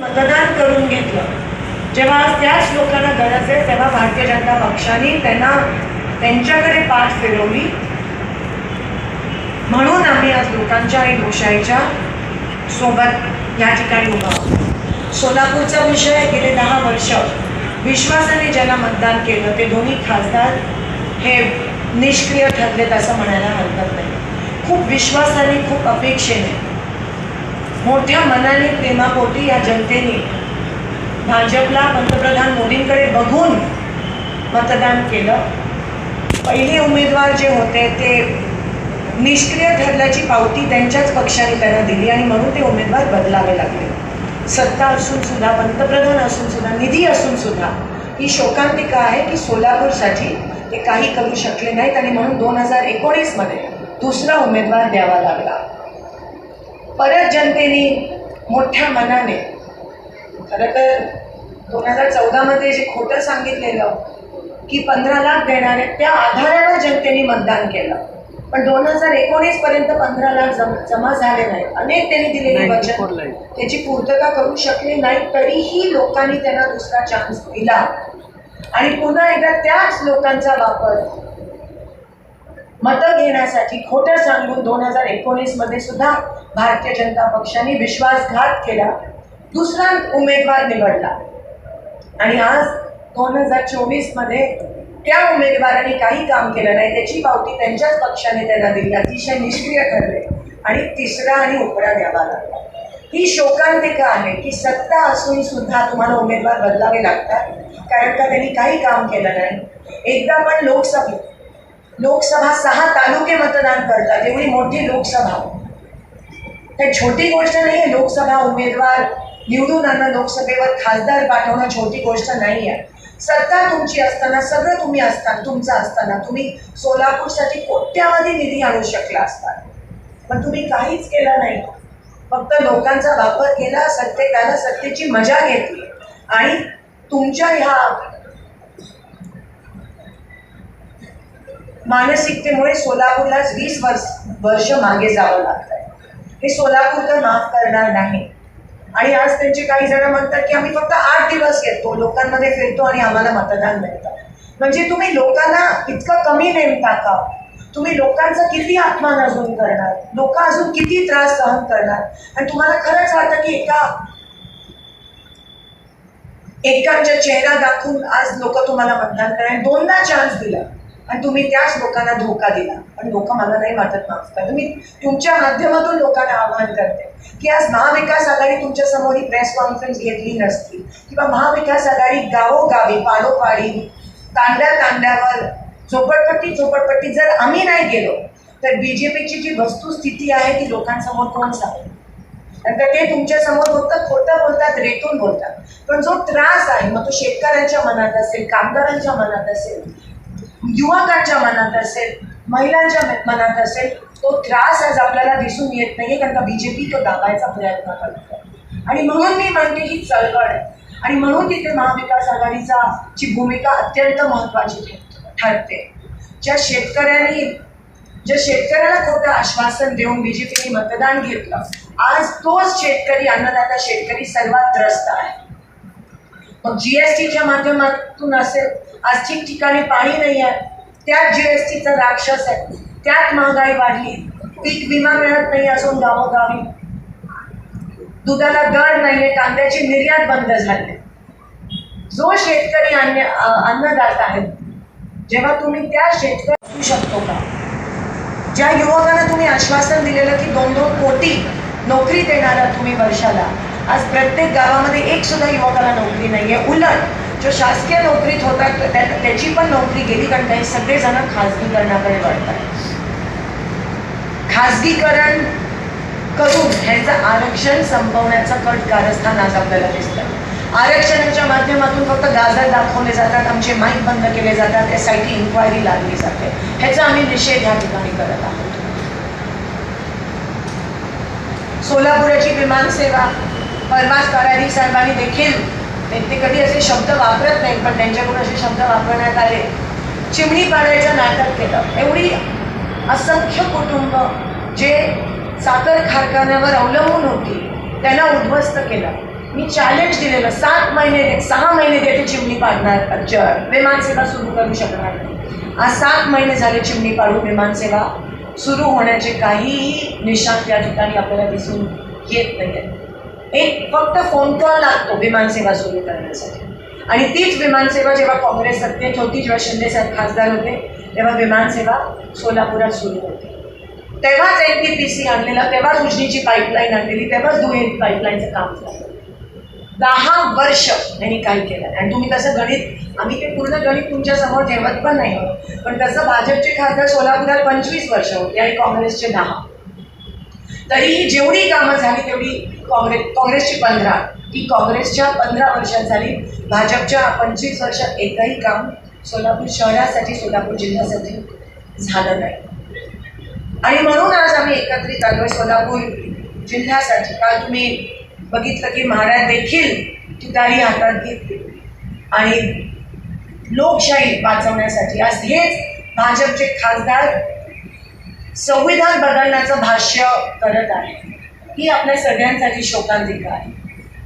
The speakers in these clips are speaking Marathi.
मतदान करून घेतलं. जेव्हा त्याच लोकांना गरज आहे तेव्हा भारतीय जनता पक्षाने त्यांना त्यांच्याकडे पाठ फिरवली. म्हणून आम्ही आज लोकांच्या आणि लोकशाहीच्या सोबत या ठिकाणी उभा आहोत. सोलापूरचा विषय गेले दहा वर्ष विश्वासाने ज्यांना मतदान केलं ते दोन्ही खासदार हे निष्क्रिय ठरलेत असं म्हणायला हरकत नाही. खूप विश्वासाने खूप अपेक्षेने मोठ्या मनाने प्रेमापोटी या जनतेने भाजपला पंतप्रधान मोदींकडे बघून मतदान केलं. पहिले उमेदवार जे होते ते निष्क्रिय ठरल्याची पावती त्यांच्याच पक्षाने त्यांना दिली आणि म्हणून ते उमेदवार बदलावे लागले. सत्ता असून सुद्धा पंतप्रधान असून सुद्धा निधी असून सुद्धा ही शोकांतिका आहे की सोलापूरसाठी ते काही करू शकले नाहीत आणि म्हणून दोन हजार एकोणीसमध्ये दुसरा उमेदवार द्यावा लागला. परत जनतेने मोठ्या मनाने खरं तर दोन हजार चौदामध्ये जे खोटं सांगितलेलं की पंधरा लाख देणार त्या आधारावर जनतेने मतदान केलं. पण दोन हजार एकोणीस पर्यंत पंधरा लाख जम जमा झाले नाहीत अनेक त्यांनी दिलेली वचन त्याची पूर्तता करू शकले नाही तरीही लोकांनी त्यांना दुसरा चान्स दिला. आणि पुन्हा एकदा त्याच लोकांचा वापर मतं घेण्यासाठी खोटं सांगून दोन हजार एकोणीसमध्ये सुद्धा भारतीय जनता पक्षाने विश्वासघात केला. दुसरा उमेदवार निवडला. आणि आज दोन हजार चोवीसमध्ये त्या उमेदवारांनी काही काम केलं नाही. त्याची पावती त्यांच्याच पक्षाने त्यांना दिली. अतिशय निष्क्रिय ठरले. आणि तिसरा आणि उपरा द्यावा लागला ही शोकांतिका आहे की सत्ता असून सुद्धा तुम्हाला उमेदवार बदलावे लागतात. कारण का त्यांनी काही काम केलं नाही. एकदा पण लोकसभा लोकसभा सहा तालुके मतदान करतात एवढी मोठी लोकसभा. काही छोटी गोष्ट नाही आहे लोकसभा उमेदवार निवडून आणणं लोकसभेवर खासदार पाठवणं छोटी गोष्ट नाही आहे सत्ता तुमची असताना सगळं तुम्ही असताना तुमचं असताना तुम्ही सोलापूरसाठी कोट्यावधी निधी आणू शकला असतात पण तुम्ही काहीच केलं नाही. फक्त लोकांचा वापर केला सत्ते त्याला सत्तेची मजा घेतली. आणि तुमच्या ह्या मानसिकतेमुळे सोलापूरलाच वीस वर्ष वर्ष मागे जावं लागत आहे हे सोलापूरकर माफ करणार नाही. आणि आज त्यांचे काही जण म्हणतात की आम्ही फक्त आठ दिवस येतो लोकांमध्ये फिरतो आणि आम्हाला मतदान मिळतं. म्हणजे तुम्ही लोकांना इतकं कमी नेमता का तुम्ही लोकांचा किती अपमान अजून करणार? लोक अजून किती त्रास सहन करणार? आणि तुम्हाला खरंच वाटतं की एका एकांच्या चेहरा दाखवून आज लोक तुम्हाला मतदान करणार? दोनदा चान्स दिला. आणि तुम्ही त्याच लोकांना धोका दिला. पण लोक मला नाही वाटत माफ करा. मी तुमच्या माध्यमातून लोकांना आवाहन करते की आज महाविकास आघाडी तुमच्यासमोर ही प्रेस कॉन्फरन्स घेतली नसती. किंवा महाविकास आघाडी गावोगावी पाडोपाडी तांड्या तांड्यावर झोपडपट्टी झोपडपट्टी जर आम्ही नाही गेलो तर बीजेपीची जी वस्तुस्थिती आहे ती लोकांसमोर कोण सांगेल? नंतर ते तुमच्यासमोर बोलतात खोटं बोलतात रेटून बोलतात. पण जो त्रास आहे मग तो शेतकऱ्यांच्या मनात असेल कामगारांच्या मनात असेल युवकांच्या मनात असेल महिलांच्या मनात असेल तो त्रास आज आपल्याला दिसून येत नाहीये कारण का बीजेपी तो दाबायचा प्रयत्न करतो. आणि म्हणून मी म्हणते ही चळवळ आहे. आणि म्हणून तिथे महाविकास आघाडीचा ची भूमिका अत्यंत महत्वाची ठरते. ज्या शेतकऱ्यांनी ज्या शेतकऱ्याला खोटं आश्वासन देऊन बीजेपीने मतदान घेतलं आज तोच शेतकरी अन्नदाता शेतकरी सर्वात त्रस्त आहे. मग जीएसटीच्या माध्यमातून असेल आज ठिकठिकाणी पाणी नाही आहे. त्यात जीएसटीचा राक्षस आहे. त्यात महागाई वाढली. पीक विमा मिळत नाही असून गावोगावी. दुधाला दर नाहीये कांद्याची निर्यात बंद झाली. जो शेतकरी अन्न अन्नदात अन्नदाता आहे जेव्हा तुम्ही त्या शेतकरी असू शकतो का? ज्या युवकांना तुम्ही आश्वासन दिलेलं की दोन दोन कोटी नोकरी देणारा तुम्ही वर्षाला आज प्रत्येक गावामध्ये एक सुद्धा युवकाला नोकरी नाही आहे उलट जो शासकीय नोकरीत होता त्या- त्याची पण नोकरी गेली कारण काही सगळेजण खाजगीकरणाकडे वळतात. खाजगीकरण करून ह्याचं आरक्षण संपवण्याचं कट कारस्थान आज आपल्याला दिसतं आरक्षणाच्या माध्यमातून फक्त गाजर दाखवले जातात आमचे माईक बंद केले जातात त्यासाठी इन्क्वायरी लागली जाते. ह्याचा आम्ही निषेध या ठिकाणी करत आहोत. सोलापुराची विमानसेवा परवाच करारी साहेबांनी देखील ते ते कधी असे शब्द वापरत नाहीत पण त्यांच्याकडून असे शब्द वापरण्यात आले. चिमणी पाडायचं नाटक केलं. एवढी असंख्य कुटुंब जे साखर कारखान्यावर अवलंबून होती त्यांना उद्ध्वस्त केलं. मी चॅलेंज दिलेलं. सात महिने दे सहा महिने देते चिमणी पाडणार. ज- विमानसेवा सुरू करू शकणार नाही. आज सात महिने झाले चिमणी पाडून विमानसेवा सुरू होण्याचे काहीही निशाण या ठिकाणी आपल्याला दिसून येत नाही एक फक्त फोन कॉल लागतो विमानसेवा सुरू करण्यासाठी. आणि तीच विमानसेवा जेव्हा काँग्रेस सत्तेत होती जेव्हा शिंदे साहेब खासदार होते तेव्हा विमानसेवा सोलापुरात सुरू होती. तेव्हाच एन टी पी सी आणलेलं तेव्हाच उजनीची पाईपलाईन आणलेली तेव्हाच दुहेरी पाईपलाईनचं काम झालं. दहा वर्ष यांनी काही केलं आणि तुम्ही तसं गणित आम्ही ते पूर्ण गणित तुमच्यासमोर ठेवत पण नाही पण तसं भाजपचे खासदार सोलापुरात पंचवीस वर्ष होते आणि काँग्रेसचे दहा. तरीही जेवढी कामं झाली तेवढी काँग्रेस काँग्रेसची पंधरा. ही काँग्रेसच्या पंधरा वर्षात झाली. भाजपच्या पंचवीस वर्षात एकही काम सोलापूर शहरासाठी सोलापूर जिल्ह्यासाठी झालं नाही. आणि म्हणून आज आम्ही एकत्रित आलो सोलापूर जिल्ह्यासाठी. काल तुम्ही बघितलं की महाराज देखील तुतारी हातात घेतली. आणि लोकशाही वाचवण्यासाठी. आज हेच भाजपचे खासदार संविधान बदलण्याचं भाष्य करत आहे. ही आपल्या सगळ्यांसाठी शोकांतिका आहे.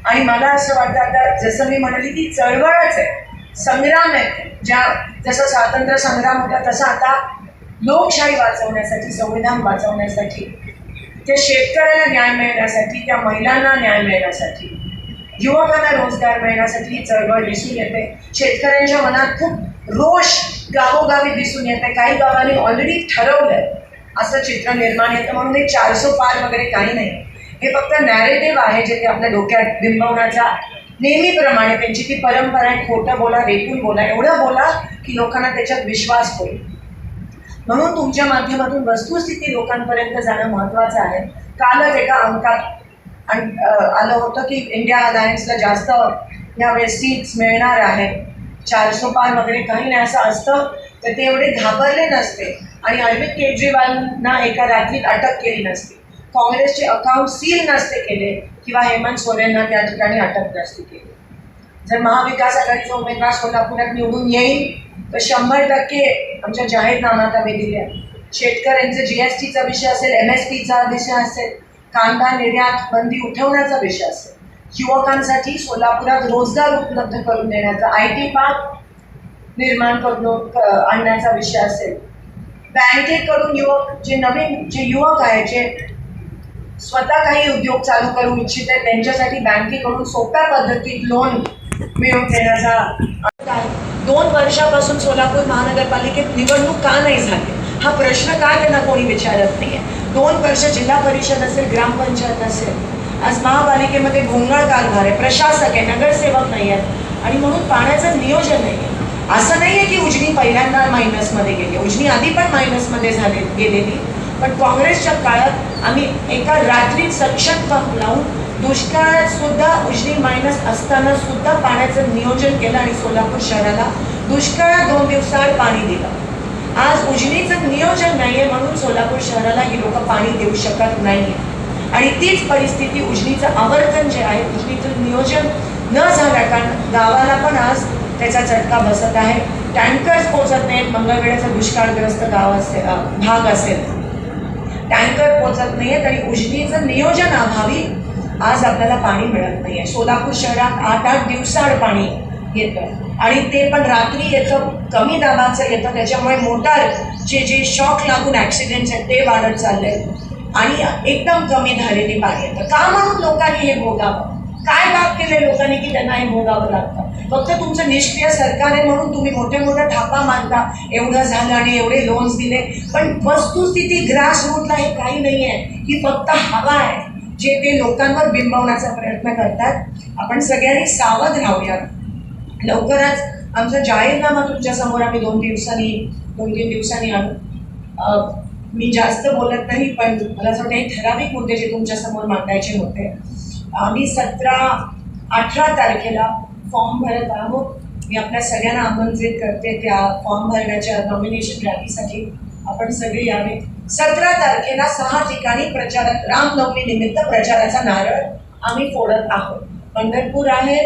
आणि मला असं वाटतं आता जसं मी म्हणाली ती चळवळच आहे. संग्राम आहे. ज्या जसं स्वातंत्र्य संग्राम होता तसा आता लोकशाही वाचवण्यासाठी संविधान वाचवण्यासाठी त्या शेतकऱ्याला न्याय मिळण्यासाठी त्या महिलांना न्याय मिळण्यासाठी युवकांना रोजगार मिळण्यासाठी ही चळवळ दिसून येते. शेतकऱ्यांच्या मनात खूप रोष गावोगावी दिसून येते. काही गावांनी ऑलरेडी ठरवलं आहे असं चित्र निर्माण येतं म्हणून हे चारसो पार वगैरे काही नाही. हे फक्त नॅरेटिव्ह आहे जे ते आपल्या डोक्यात बिंबवण्याचा. नेहमीप्रमाणे त्यांची ती परंपरा आहे खोटं बोला रेटून बोला एवढं बोला की लोकांना त्याच्यात विश्वास होईल. म्हणून तुमच्या माध्यमातून वस्तुस्थिती लोकांपर्यंत जाणं महत्त्वाचं आहे. कालच एका अंकात आलं होतं की इंडिया अलायन्सला जास्त यावेळेस सीट्स मिळणार आहेत. चारशे पार वगैरे काही नाही असं असतं तर ते एवढे घाबरले नसते. आणि अरविंद केजरीवालना एका रात्रीत अटक केली नसती. काँग्रेसचे अकाउंट सील नसते केले किंवा हेमंत सोरेनना त्या ठिकाणी अटक नसती केली. जर महाविकास आघाडीचा उमेदवार सोलापुरात निवडून येईल तर शंभर टक्के आमच्या जाहीरनाम्यात आम्ही दिल्या शेतकऱ्यांचे जी एस टीचा विषय असेल एम एस पीचा विषय असेल कांदा निर्यात बंदी उठवण्याचा विषय असेल युवकांसाठी सोलापुरात रोजगार उपलब्ध करून देण्याचा आय टी पार्क निर्माण करून आणण्याचा विषय असेल बँकेकडून युवक जे नवीन जे युवक आहे जे स्वतः काही उद्योग चालू करू इच्छित आहेत त्यांच्यासाठी बँकेकडून सोप्या पद्धतीत लोन मिळवून देण्याचा दोन वर्षापासून सोलापूर महानगरपालिकेत निवडणूक का नाही झाली? हा प्रश्न का त्यांना कोणी विचारत नाहीये? दोन वर्ष जिल्हा परिषद असेल ग्रामपंचायत असेल आज महापालिकेमध्ये गोंगळ कारभार आहे प्रशासक आहे नगरसेवक नाही आहेत. आणि म्हणून पाण्याचं नियोजन नाही आहे असं नाही आहे की उजनी पहिल्यांदा मायनसमध्ये गेली. उजनी आधी पण मायनसमध्ये झाले गेलेली. पण काँग्रेसच्या काळात आम्ही एका रात्रीत सक्षम पंप लावून दुष्काळात सुद्धा उजनी मायनस असताना सुद्धा पाण्याचं नियोजन केलं आणि सोलापूर शहराला दुष्काळात दोन दिवसाआड पाणी दिलं. आज उजनीचं नियोजन नाहीये म्हणून सोलापूर शहराला ही लोक पाणी देऊ शकत नाहीये. आणि तीच परिस्थिती उजनीचं आवर्तन जे आहे उजनीचं नियोजन न झाल्या कारण गावाला पण आज त्याचा चटका बसत आहे. टँकर्स पोचत नाहीत. मंगळवेळेचा दुष्काळग्रस्त गाव असेल भाग असेल. टँकर पोचत नाहीये आणि उजनीचं नियोजन अभावी आज आपल्याला पाणी मिळत नाहीये. सोलापूर शहरात आठ आठ दिवसाआड पाणी येतं. आणि ते पण रात्री येतं कमी दाबाचं येतं. त्याच्यामुळे मोटार जे जे शॉक लागून ॲक्सिडेंट्स आहेत ते वाढत चालले आणि एकदम कमी झालेली पाणी येतं. का म्हणून लोकांनी हे भोगावं? काय पाप केले लोकांनी की त्यांना हे भोगावं लागतं? फक्त तुमचं निष्क्रिय सरकार आहे म्हणून तुम्ही मोठे मोठ्या थापा मानता एवढं झालं आणि एवढे लोन्स दिले. पण वस्तुस्थिती ग्रास रूटला हे काही नाही आहे ही फक्त हवा आहे जे ते लोकांवर बिंबवण्याचा प्रयत्न करतात. आपण सगळ्यांनी सावध राहूयात. लवकरच आमचा जाहीरनामा तुमच्यासमोर आम्ही दोन दिवसांनी दोन तीन दिवसांनी आणू. मी जास्त बोलत नाही पण मला असं वाटतं हे ठराविक मुद्दे जे तुमच्यासमोर मांडायचे होते. आम्ही सतरा अठरा तारखेला फॉर्म भरत आहोत. मी आपल्या सगळ्यांना आमंत्रित करते त्या फॉर्म भरण्याच्या नॉमिनेशन रॅलीसाठी आपण सगळी यावे सतरा तारखेला सहा ठिकाणी प्रचारक रामनवमी निमित्त प्रचाराचा नारळ आम्ही फोडत आहोत. पंढरपूर आहे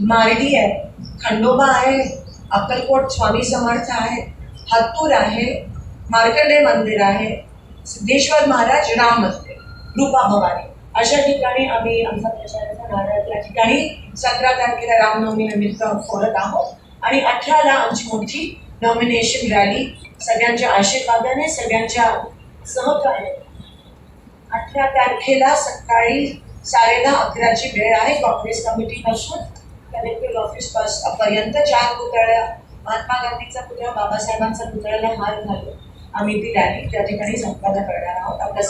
मार्डी आहे खंडोबा आहे अक्कलकोट स्वामी समर्थ आहे हत्तूर आहे मार्कंडे मंदिर आहे सिद्धेश्वर महाराज राम मंदिर रूपा भवानी. अशा ठिकाणी आम्ही आमचा प्रचाराचा नारळ त्या ठिकाणी सतरा तारखेला रामनवमी निमित्त फोडत आहोत. आणि अठराला आमची मोठी नॉमिनेशन रॅली सगळ्यांच्या आशीर्वादाने सगळ्यांच्या सहकार्याने. अठरा तारखेला सकाळी साडेदहा अकराची वेळ आहे. काँग्रेस कमिटीपासून कलेक्टर ऑफिस पास पर्यंत चार पुतळ्या महात्मा गांधीचा पुतळा बाबासाहेबांचा पुतळ्याला हार घालून आम्ही ती रॅली त्या ठिकाणी संपादन करणार आहोत. आपल्या